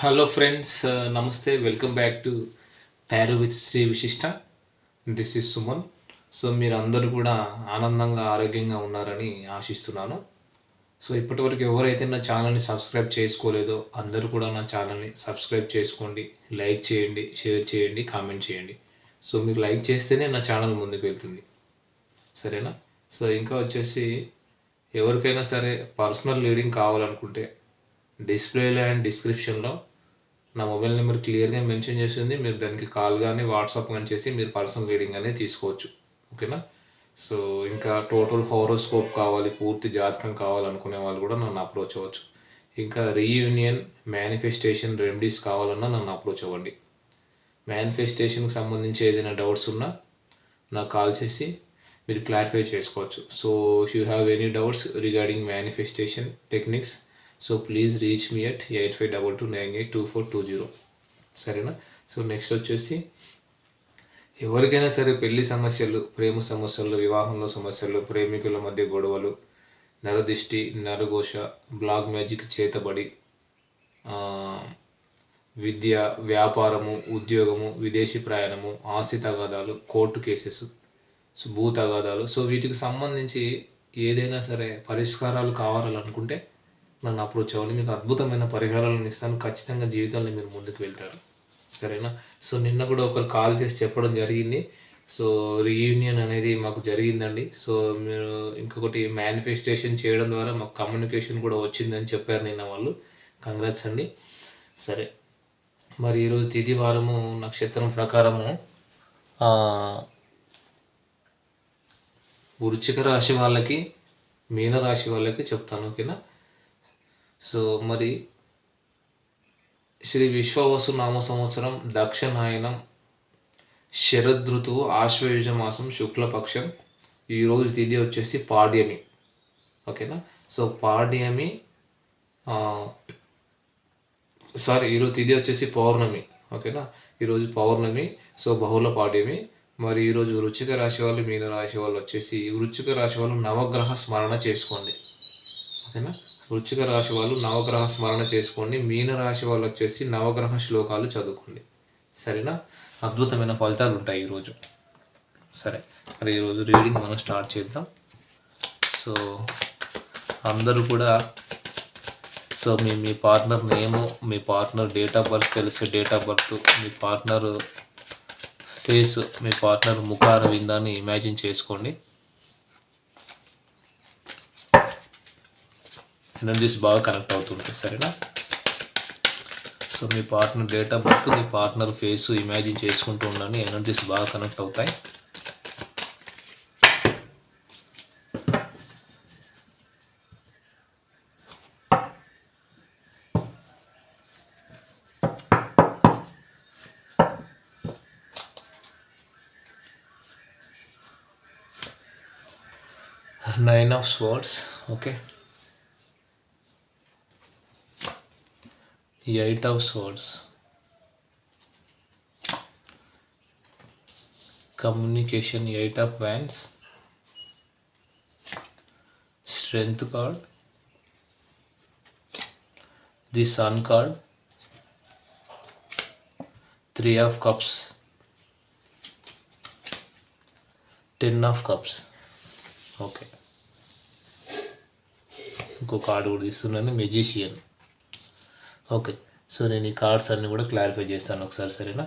Hello friends నమస్తే welcome back to తయారు with Shri Vishishta this is Suman so మీరు అందరూ కూడా ఆనందంగా ఆరోగ్యంగా ఉన్నారని ఆశిస్తున్నాను. సో ఇప్పటివరకు ఎవరైతే నా ఛానల్ని సబ్స్క్రైబ్ చేసుకోలేదో అందరూ కూడా నా ఛానల్ని సబ్స్క్రైబ్ చేసుకోండి లైక్ చేయండి షేర్ చేయండి కామెంట్ చేయండి. సో మీరు లైక్ చేస్తేనే నా ఛానల్ ముందుకు వెళ్తుంది. సరేనా? సో ఇంకా వచ్చేసి ఎవరికైనా సరే పర్సనల్ లీడింగ్ కావాలనుకుంటే డిస్ప్లేలో అండ్ డిస్క్రిప్షన్లో నా మొబైల్ నెంబర్ క్లియర్గా మెన్షన్ చేసింది. మీరు దానికి కాల్ కానీ వాట్సాప్ కానీ చేసి మీరు పర్సనల్ రీడింగ్ అనేది తీసుకోవచ్చు. ఓకేనా? సో ఇంకా టోటల్ హోరోస్కోప్ కావాలి పూర్తి జాతకం కావాలనుకునే వాళ్ళు కూడా నన్ను అప్రోచ్ అవ్వచ్చు. ఇంకా రీయూనియన్ మేనిఫెస్టేషన్ రెమెడీస్ కావాలన్నా నన్ను అప్రోచ్ అవ్వండి. మేనిఫెస్టేషన్కి సంబంధించి ఏదైనా డౌట్స్ ఉన్నా నాకు కాల్ చేసి మీరు క్లారిఫై చేసుకోవచ్చు. So if you have any doubts regarding manifestation techniques so please reach me at eight five double two nine eight two four two zero సరేనా? సో నెక్స్ట్ వచ్చేసి ఎవరికైనా సరే పెళ్ళి సమస్యలు ప్రేమ సమస్యలు వివాహంలో సమస్యలు ప్రేమికుల మధ్య గొడవలు నరదిష్టి నరఘోష బ్లాక్ మ్యాజిక్ చేతబడి విద్య వ్యాపారము ఉద్యోగము విదేశీ ప్రయాణము ఆస్తి తగాదాలు కోర్టు కేసెస్ సో భూ తగాదాలు సో వీటికి సంబంధించి ఏదైనా సరే పరిష్కారాలు కావాలనుకుంటే నన్ను అప్రోచ్ అవ్వండి మీకు అద్భుతమైన పరిహారాలను ఇస్తాను. ఖచ్చితంగా జీవితంలో మీరు ముందుకు వెళ్తారు. సరేనా? సో నిన్న కూడా ఒకరు కాల్ చేసి చెప్పడం జరిగింది. సో రీయూనియన్ అనేది మాకు జరిగిందండి. సో మీరు ఇంకొకటి మేనిఫెస్టేషన్ చేయడం ద్వారా మాకు కమ్యూనికేషన్ కూడా వచ్చిందని చెప్పారు నిన్న వాళ్ళు. కంగ్రాట్స్ అండి. సరే. మరి ఈరోజు తిథి వారము నక్షత్రం ప్రకారము వృచ్చిక రాశి వాళ్ళకి మీన రాశి వాళ్ళకి చెప్తాను ఓకేనా? సో మరి శ్రీ విశ్వవసు నామ సంవత్సరం దక్షిణాయనం శరదృతువు ఆశ్వయుజ మాసం శుక్లపక్షం. ఈరోజు తిథి వచ్చేసి పాడ్యమి. ఓకేనా? సో పాడ్యమి సారీ ఈరోజు తిథి వచ్చేసి పౌర్ణమి. ఓకేనా? ఈరోజు పౌర్ణమి సో బహుళ పాడ్యమి. మరి ఈరోజు వృచ్చిక రాశి వాళ్ళు మీన రాశి వాళ్ళు వచ్చేసి ఈ రాశి వాళ్ళు నవగ్రహ స్మరణ చేసుకోండి. ఓకేనా? వృచ్చిక రాశి వాళ్ళు నవగ్రహ స్మరణ చేసుకోండి. మీన రాశి వాళ్ళు వచ్చేసి నవగ్రహ శ్లోకాలు చదువుకోండి. సరేనా? అద్భుతమైన ఫలితాలు ఉంటాయి ఈరోజు. సరే మరి ఈరోజు రీడింగ్ మనం స్టార్ట్ చేద్దాం. సో అందరూ కూడా సో మీ మీ పార్ట్నర్ నేము మీ పార్ట్నర్ డేట్ ఆఫ్ బర్త్ తెలిసే డేట్ ఆఫ్ బర్త్ మీ పార్ట్నర్ ఫేస్ మీ పార్ట్నర్ ముఖార విందాన్ని ఇమాజిన్ చేసుకోండి. ఎనర్జీస్ బాగా కనెక్ట్ అవుతుంటుంది సరేనా? సో మీ పార్ట్నర్ డేట్ ఆఫ్ బర్త్ మీ పార్ట్నర్ ఫేస్ ఇమాజిన్ చేసుకుంటూ ఉండండి ఎనర్జీస్ బాగా కనెక్ట్ అవుతాయి. Nine of swords okay eight of swords communication eight of wands strength card the sun card three of cups ten of cups okay ఇంకో card కూడా ఇస్తున్నాను magician okay. So నేను ఈ cards అన్నీ కూడా క్లారిఫై చేస్తాను ఒకసారి సరేనా?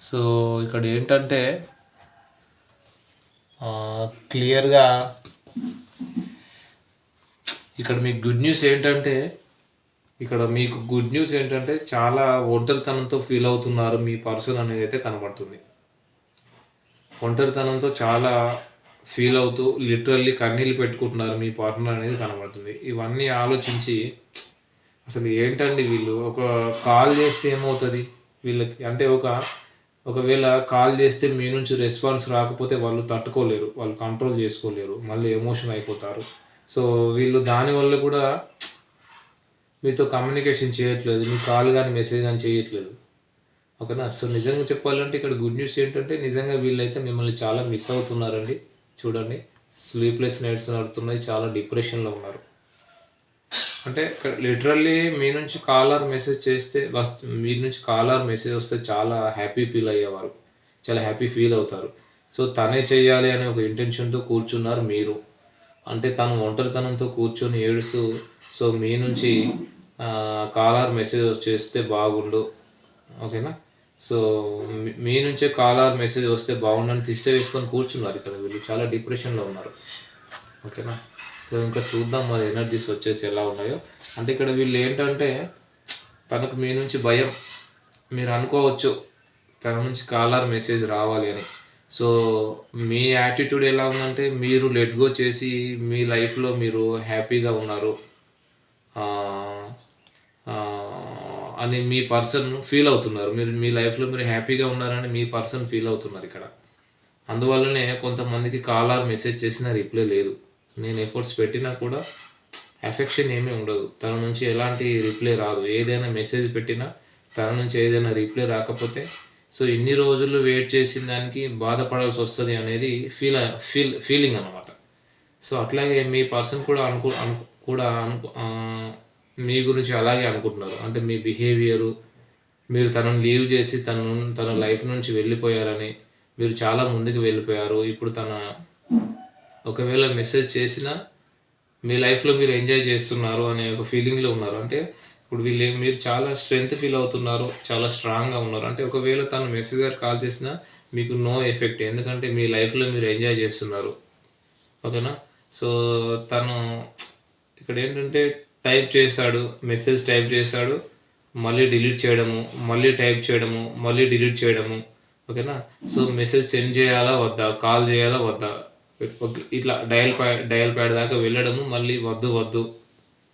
సో ఇక్కడ ఏంటంటే క్లియర్గా ఇక్కడ మీకు గుడ్ న్యూస్ ఏంటంటే ఇక్కడ మీకు గుడ్ న్యూస్ ఏంటంటే చాలా ఒంటరితనంతో ఫీల్ అవుతున్నారు మీ పర్సన్ అనేది అయితే కనబడుతుంది. ఒంటరితనంతో చాలా ఫీల్ అవుతూ లిటరల్లీ కన్నీళ్ళు పెట్టుకుంటున్నారు మీ పార్ట్నర్ అనేది కనబడుతుంది. ఇవన్నీ ఆలోచించి అసలు ఏంటండి వీళ్ళు? ఒక కాల్ చేస్తే ఏమవుతుంది వీళ్ళకి? అంటే ఒక ఒకవేళ కాల్ చేస్తే మీ నుంచి రెస్పాన్స్ రాకపోతే వాళ్ళు తట్టుకోలేరు వాళ్ళు కంట్రోల్ చేసుకోలేరు మళ్ళీ ఎమోషన్ అయిపోతారు. సో వీళ్ళు దానివల్ల కూడా మీతో కమ్యూనికేషన్ చేయట్లేదు మీ కాల్ కానీ మెసేజ్ కానీ చేయట్లేదు. ఓకేనా? సో నిజంగా చెప్పాలంటే ఇక్కడ గుడ్ న్యూస్ ఏంటంటే నిజంగా వీళ్ళైతే మిమ్మల్ని చాలా మిస్ అవుతున్నారండి. చూడండి. స్లీప్లెస్ నైట్స్ నడుతున్నాయి. చాలా డిప్రెషన్లో ఉన్నారు. అంటే ఇక్కడ లిటరల్లీ మీ నుంచి కాలర్ మెసేజ్ చేస్తే వస్ మీ నుంచి కాలర్ మెసేజ్ వస్తే చాలా హ్యాపీ ఫీల్ అయ్యేవారు చాలా హ్యాపీ ఫీల్ అవుతారు. సో తనే చేయాలి అనే ఒక ఇంటెన్షన్తో కూర్చున్నారు మీరు. అంటే తను ఒంటరితనంతో కూర్చొని ఏడుస్తూ సో మీ నుంచి కాలర్ మెసేజ్ చేస్తే బాగుండు. ఓకేనా? సో మీ- నుంచే నుంచే ఆర్ మెసేజ్ వస్తే బాగుండని తిష్ట వేసుకొని కూర్చున్నారు ఇక్కడ వీళ్ళు. చాలా డిప్రెషన్లో ఉన్నారు. ఓకేనా సో ఇంకా చూద్దాం మరి ఎనర్జీస్ వచ్చేసి ఎలా ఉన్నాయో. అంటే ఇక్కడ వీళ్ళు ఏంటంటే తనకు మీ నుంచి భయం. మీరు అనుకోవచ్చు తన నుంచి కాలర్ మెసేజ్ రావాలి అని. సో మీ యాటిట్యూడ్ ఎలా ఉందంటే మీరు లెట్ గో చేసి మీ లైఫ్లో మీరు హ్యాపీగా ఉన్నారు. అని మీ పర్సన్ ఫీల్ అవుతున్నారు. మీరు మీ లైఫ్లో మీరు హ్యాపీగా ఉన్నారని మీ పర్సన్ ఫీల్ అవుతున్నారు ఇక్కడ. అందువల్లనే కొంతమందికి కాల్ ఆర్ మెసేజ్ చేసిన రిప్లై లేదు. నేను ఎఫర్ట్స్ పెట్టినా కూడా ఎఫెక్షన్ ఏమీ ఉండదు. తన నుంచి ఎలాంటి రిప్లై రాదు. ఏదైనా మెసేజ్ పెట్టినా తన నుంచి ఏదైనా రిప్లై రాకపోతే సో ఇన్ని రోజులు వెయిట్ చేసిన దానికి బాధపడాల్సి వస్తుంది అనేది ఫీల్ ఫీల్ ఫీలింగ్ అనమాట సో అట్లాగే మీ పర్సన్ కూడా అనుకు అను కూడా అనుకు మీ గురించి అలాగే అనుకుంటున్నారు. అంటే మీ బిహేవియరు మీరు తనను లీవ్ చేసి తను తన లైఫ్ నుంచి వెళ్ళిపోయారని మీరు చాలా ముందుకు వెళ్ళిపోయారు. ఇప్పుడు తన ఒకవేళ మెసేజ్ చేసినా మీ లైఫ్లో మీరు ఎంజాయ్ చేస్తున్నారు అనే ఒక ఫీలింగ్లో ఉన్నారు. అంటే ఇప్పుడు వీళ్ళు మీరు చాలా స్ట్రెంగ్త్ ఫీల్ అవుతున్నారు చాలా స్ట్రాంగ్గా ఉన్నారు. అంటే ఒకవేళ తను మెసేజ్ గారు కాల్ చేసినా మీకు నో ఎఫెక్ట్ ఎందుకంటే మీ లైఫ్లో మీరు ఎంజాయ్ చేస్తున్నారు. ఓకేనా? సో తను ఇక్కడ ఏంటంటే టైప్ చేశాడు మెసేజ్ టైప్ చేశాడు మళ్ళీ డిలీట్ చేయడము మళ్ళీ టైప్ చేయడము మళ్ళీ డిలీట్ చేయడము ఓకేనా? సో మెసేజ్ సెండ్ చేయాలా వద్దా? కాల్ చేయాలా వద్దా? ఇట్లా డయల్ ప్యాడ్ డయల్ ప్యాడ్ దాకా వెళ్ళడము మళ్ళీ వద్దు వద్దు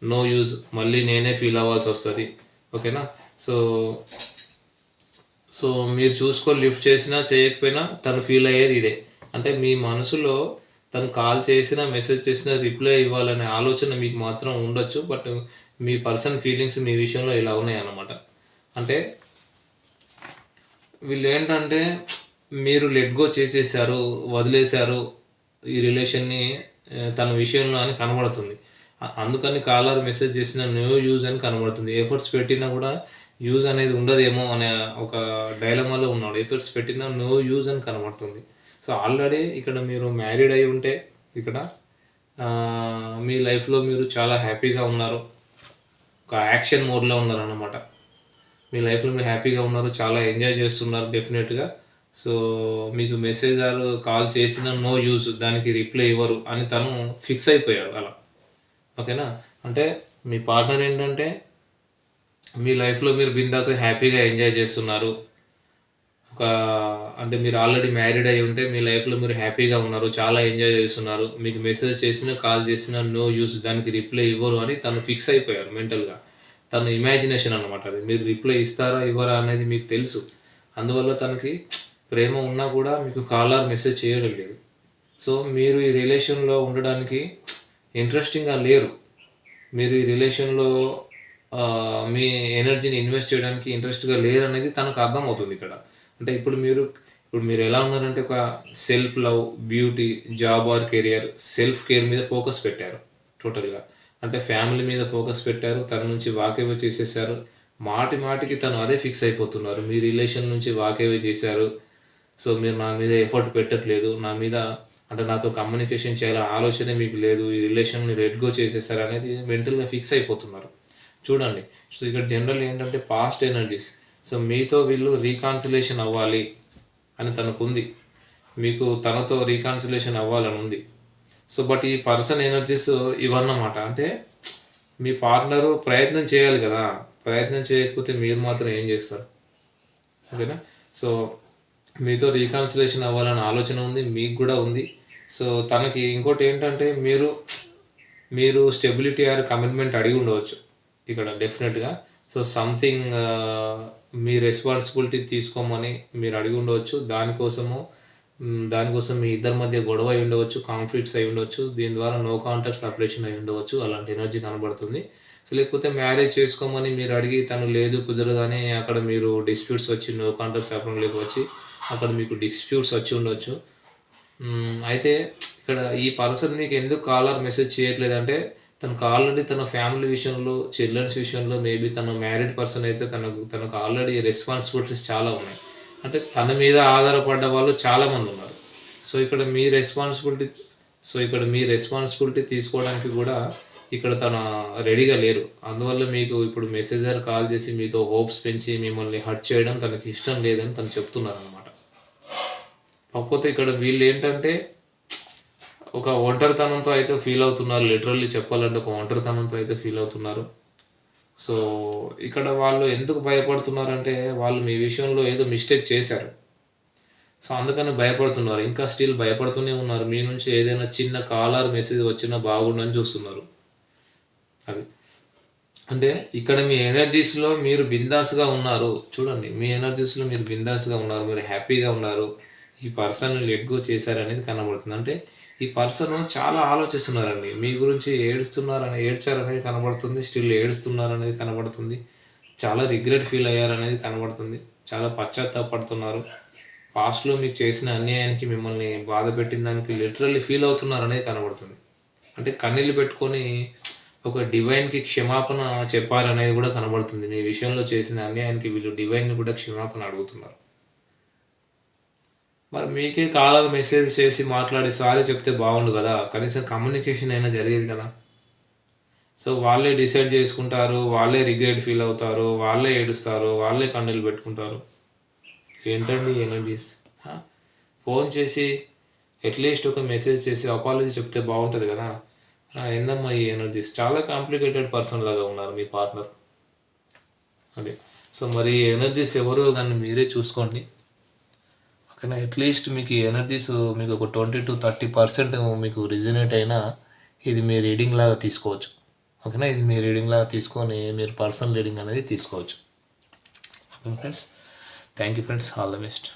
నో యూజ్ మళ్ళీ నేనే ఫీల్ అవ్వాల్సి వస్తుంది ఓకేనా? సో సో మీరు చూసుకొని లిఫ్ట్ చేసినా చేయకపోయినా తను ఫీల్ అయ్యేది ఇదే. అంటే మీ మనసులో తను కాల్ చేసినా మెసేజ్ చేసినా రిప్లై ఇవ్వాలనే ఆలోచన మీకు మాత్రం ఉండొచ్చు. బట్ మీ పర్సన్ ఫీలింగ్స్ మీ విషయంలో ఇలా ఉన్నాయన్నమాట. అంటే వీళ్ళు ఏంటంటే మీరు లెట్ గో చేసేసారు వదిలేశారు ఈ రిలేషన్ని తన విషయంలో అని కనబడుతుంది. అందుకని కాలర్ మెసేజ్ చేసిన నో యూజ్ అని కనబడుతుంది. ఎఫర్ట్స్ పెట్టినా కూడా యూజ్ అనేది ఉండదేమో అనే ఒక డైలమాలో ఉన్నాడు. ఎఫర్ట్స్ పెట్టినా నో యూజ్ అని కనబడుతుంది. సో ఆల్రెడీ ఇక్కడ మీరు మ్యారీడ్ అయి ఉంటే ఇక్కడ మీ లైఫ్లో మీరు చాలా హ్యాపీగా ఉన్నారు. ఒక యాక్షన్ మోడ్లో ఉన్నారనమాట మీ లైఫ్లో మీరు హ్యాపీగా ఉన్నారు చాలా ఎంజాయ్ చేస్తున్నారు డెఫినెట్గా. సో మీకు మెసేజ్ ఆర్ కాల్ చేసిన నో యూజ్ దానికి రిప్లై ఇవ్వరు అని తను ఫిక్స్ అయిపోయారు అలా. ఓకేనా? అంటే మీ పార్ట్నర్ ఏంటంటే మీ లైఫ్లో మీరు బిందాస్ హ్యాపీగా ఎంజాయ్ చేస్తున్నారు. ఒక అంటే మీరు ఆల్రెడీ మ్యారీడ్ అయి ఉంటే మీ లైఫ్లో మీరు హ్యాపీగా ఉన్నారు చాలా ఎంజాయ్ చేస్తున్నారు. మీకు మెసేజ్ చేసినా కాల్ చేసినా నో యూస్ దానికి రిప్లై ఇవ్వరు అని తను ఫిక్స్ అయిపోయారు మెంటల్గా తను ఇమాజినేషన్ అనమాట అది. మీరు రిప్లై ఇస్తారా ఇవ్వరా అనేది మీకు తెలుసు. అందువల్ల తనకి ప్రేమ ఉన్నా కూడా మీకు కాల్ ఆర్ మెసేజ్ చేయడం లేదు. సో మీరు ఈ రిలేషన్లో ఉండడానికి ఇంట్రెస్టింగ్గా లేరు. మీరు ఈ రిలేషన్లో మీ ఎనర్జీని ఇన్వెస్ట్ చేయడానికి ఇంట్రెస్ట్గా లేరు అనేది తనకు అర్థమవుతుంది ఇక్కడ. అంటే ఇప్పుడు మీరు ఇప్పుడు మీరు ఎలా ఉన్నారంటే ఒక self love beauty job or career self care మీద ఫోకస్ పెట్టారు టోటల్గా అంటే ఫ్యామిలీ మీద ఫోకస్ పెట్టారు తన నుంచి వాకేవే చేసేసారు మాటి మాటికి తను అదే ఫిక్స్ అయిపోతున్నారు. మీ రిలేషన్ నుంచి వాకేవే చేశారు సో మీరు నా మీద ఎఫర్ట్ పెట్టట్లేదు నా మీద అంటే నాతో కమ్యూనికేషన్ చేయాలనే ఆలోచనే మీకు లేదు ఈ రిలేషన్ని రెడ్గో చేసేసారు అనేది మెంటల్గా ఫిక్స్ అయిపోతున్నారు. చూడండి. సో ఇక్కడ జనరల్ ఏంటంటే పాస్ట్ ఎనర్జీస్ సో మీతో వీళ్ళు రీకాన్సిలేషన్ అవ్వాలి అని తనకు ఉంది మీకు తనతో రీకాన్సిలేషన్ అవ్వాలని ఉంది సో బట్ ఈ పర్సన్ ఎనర్జీస్ ఇవన్నమాట. అంటే మీ పార్ట్నరు ప్రయత్నం చేయాలి కదా. ప్రయత్నం చేయకపోతే మీరు మాత్రం ఏం చేస్తారు? ఓకేనా? సో మీతో రీకాన్సిలేషన్ అవ్వాలనే ఆలోచన ఉంది మీకు కూడా ఉంది. సో తనకి ఇంకోటి ఏంటంటే మీరు మీరు స్టెబిలిటీ ఆర్ కమిట్మెంట్ అడిగి ఉండవచ్చు. ఇక్కడ డెఫినెట్గా. సో సంథింగ్ uh, మీ రెస్పాన్సిబిలిటీ తీసుకోమని మీరు అడిగి ఉండవచ్చు. దానికోసము దానికోసం మీ ఇద్దరి మధ్య గొడవ అయి ఉండవచ్చు కాన్ఫ్లిక్ట్స్ అయి ఉండవచ్చు. దీని ద్వారా నో కాంటాక్ట్ సపరేషన్ అయి ఉండవచ్చు. అలాంటి ఎనర్జీ కనబడుతుంది. సో లేకపోతే మ్యారేజ్ చేసుకోమని మీరు అడిగి తను లేదు కుదరదని అక్కడ మీరు డిస్ప్యూట్స్ వచ్చి నో కాంటాక్ట్ సపరేట్లోకి వచ్చి అక్కడ మీకు డిస్ప్యూట్స్ వచ్చి ఉండొచ్చు అయితే ఇక్కడ ఈ పర్సన్ మీకు ఎందుకు కాలర్ మెసేజ్ చేయట్లేదంటే తనకు ఆల్రెడీ తన ఫ్యామిలీ విషయంలో చిల్డ్రన్స్ విషయంలో మేబీ తన మ్యారీడ్ పర్సన్ అయితే తనకు తనకు ఆల్రెడీ రెస్పాన్సిబిలిటీస్ చాలా ఉన్నాయి. అంటే తన మీద ఆధారపడ్డ వాళ్ళు చాలామంది ఉన్నారు. సో ఇక్కడ మీ రెస్పాన్సిబిలిటీ సో ఇక్కడ మీ రెస్పాన్సిబిలిటీ తీసుకోవడానికి కూడా ఇక్కడ తన రెడీగా లేరు. అందువల్ల మీకు ఇప్పుడు మెసేజర్ కాల్ చేసి మీతో హోప్స్ పెంచి మిమ్మల్ని హర్ట్ చేయడం తనకి ఇష్టం లేదని తను చెప్తున్నారు అనమాట కాకపోతే ఇక్కడ వీళ్ళు ఏంటంటే ఒక ఒంటరితనంతో అయితే ఫీల్ అవుతున్నారు. లిటరల్లీ చెప్పాలంటే ఒక ఒంటరితనంతో అయితే ఫీల్ అవుతున్నారు. సో ఇక్కడ వాళ్ళు ఎందుకు భయపడుతున్నారంటే వాళ్ళు మీ విషయంలో ఏదో మిస్టేక్ చేశారు. సో అందుకని భయపడుతున్నారు. ఇంకా స్టిల్ భయపడుతూనే ఉన్నారు. మీ నుంచి ఏదైనా చిన్న కాలర్ మెసేజ్ వచ్చినా బాగుండని చూస్తున్నారు. అది. అంటే ఇక్కడ మీ ఎనర్జీస్లో మీరు బిందాస్గా ఉన్నారు. చూడండి మీ ఎనర్జీస్లో మీరు బిందాస్గా ఉన్నారు. మీరు హ్యాపీగా ఉన్నారు. ఈ పర్సన్ లెట్ గో చేశారనేది కనబడుతుంది. అంటే ఈ పర్సన్ చాలా ఆలోచిస్తున్నారండి. మీ గురించి ఏడుస్తున్నారని ఏడ్చారనేది కనబడుతుంది స్టిల్ ఏడుస్తున్నారనేది కనబడుతుంది. చాలా రిగ్రెట్ ఫీల్ అయ్యారనేది కనబడుతుంది. చాలా పశ్చాత్తాపడుతున్నారు. పాస్ట్లో మీకు చేసిన అన్యాయానికి మిమ్మల్ని బాధ పెట్టిన దానికి లిటరల్లీ ఫీల్ అవుతున్నారు అనేది కనబడుతుంది. అంటే కన్నీళ్ళు పెట్టుకొని ఒక డివైన్కి క్షమాపణ చెప్పారనేది కూడా కనబడుతుంది. మీ విషయంలో చేసిన అన్యాయానికి వీళ్ళు డివైన్ కూడా క్షమాపణ అడుగుతున్నారు. మరి మీకే కాలర్ మెసేజ్ చేసి మాట్లాడి సారీ చెప్తే బాగుండు కదా. కనీసం కమ్యూనికేషన్ అయినా జరిగేది కదా. సో వాళ్ళే డిసైడ్ చేసుకుంటారు వాళ్ళే రిగ్రెట్ ఫీల్ అవుతారు వాళ్ళే ఏడుస్తారు వాళ్ళే కన్నీళ్ళు పెట్టుకుంటారు. ఏంటండి ఎనర్జీస్ ఫోన్ చేసి అట్లీస్ట్ ఒక మెసేజ్ చేసి అపాలజీ చెప్తే బాగుంటుంది కదా. ఏందమ్మా ఈ ఎనర్జీస్ చాలా కాంప్లికేటెడ్ పర్సన్ లాగా ఉన్నారు మీ పార్ట్నర్ అదే. సో మరి ఎనర్జీస్ ఎవరు? కానీ మీరే చూసుకోండి. ఓకేనా అట్లీస్ట్ మీకు ఎనర్జీస్ మీకు ఒక ట్వంటీ టు థర్టీ పర్సెంట్ మీకు రిజనేట్ అయినా ఇది మీ రీడింగ్ లాగా తీసుకోవచ్చు. ఓకేనా ఇది మీ రీడింగ్ లాగా తీసుకొని మీరు పర్సనల్ రీడింగ్ అనేది తీసుకోవచ్చు. Okay friends thank you friends all the best